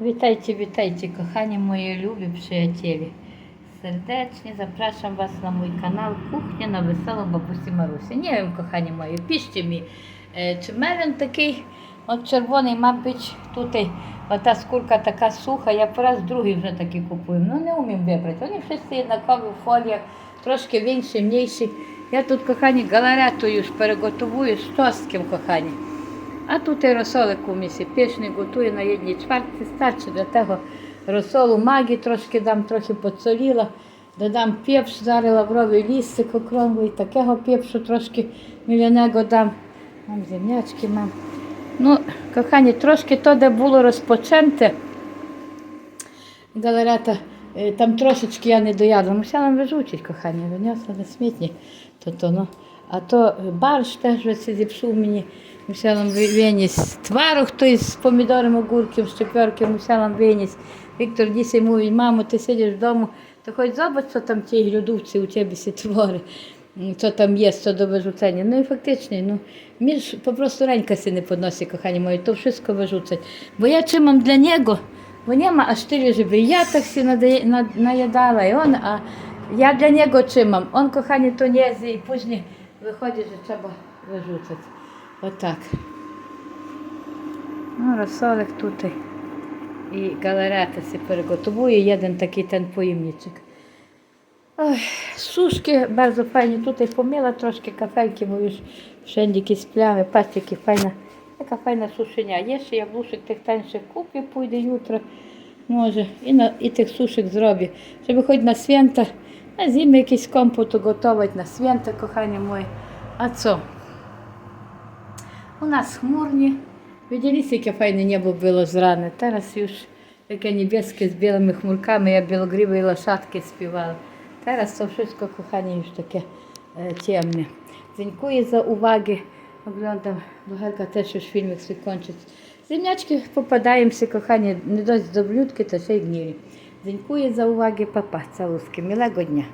Witajcie, kochani moje lubi przyjaciele. Serdecznie zapraszam Was na mój kanał Kuchnia na Wesołą Babusі Marusі. Nie wiem, kochani mої, piszcie mi, e, czy melon такий червоний, мабуть, тут ота скурка така суха, я по раз другий вже такий купую. Ну не вмім вибрати. Вони всі однакові в фоліях, трошки більші, менші. Я тут, кохані, галаретою ж переготовую з тостків, кохані. А тут і розсолик у місі готую на одній чвертці, старше для того розсолу магі трошки дам, трохи подсоліла, додам пепш, зараз лавровий лістик окромий, такого пепшу трошки мільйонего дам. Мам землячки мам. Ну, кохані, трошки то, де було розпоченте, галерета, е, там трошечки я не доядла. Мусила вижучить, кохані, винесла на смітник. То, то, ну. А то е, барш теж зіпсув мені. Мусила виніс твару хтось з помідором, огурків, щепьорки, мусила виніс. Віктор дійсно мовить, мамо, ти сидиш вдома, то хоч зобач, що там ті глядувці у тебе всі твори. Що там є, що до вижуцення. Ну і фактично, ну, між попросту ренька си не подносить, кохані мої, то wszystko вижуцять. Бо я чимам для нього, бо нема аж тyle, żeby ja tak się nadaje- nad- najadała i on, a ja dla niego czymam. On, kochanie, to nie zje że trzeba wyrzucać. O tak. Ну, розсолик тут і галерета си переготовує, один такий ten поїмничок. Ой, сушки bardzo fajnie. Tutaj pomyła troszkę kafelki, bo już wszędzie jakieś plamy. Patrzcie, jaka fajna, jaka fajna suszynia. Jeszcze jabłuszek tych tańszych kupię, pójdę jutro może i, na, i tych suszek zrobię, żeby choć na święta, na kompot ugotować na święta, kochanie moje. A co? U nas chmurnie. Widzieliście, jakie fajne niebo było z rana. Teraz już takie niebieskie z białymi chmurkami, ja bielogrywy i loszatki śpiewała. Teraz to wszystko, kochani, już takie e, ciemne. Dziękuję za uwagę. Oglądam, bo Helga też już filmik swój kończyć. Ziemniaczki popadają się, kochani, nie dość dobrutkie, to się gnili. Dziękuję za uwagę, papa, całuski, miłego dnia.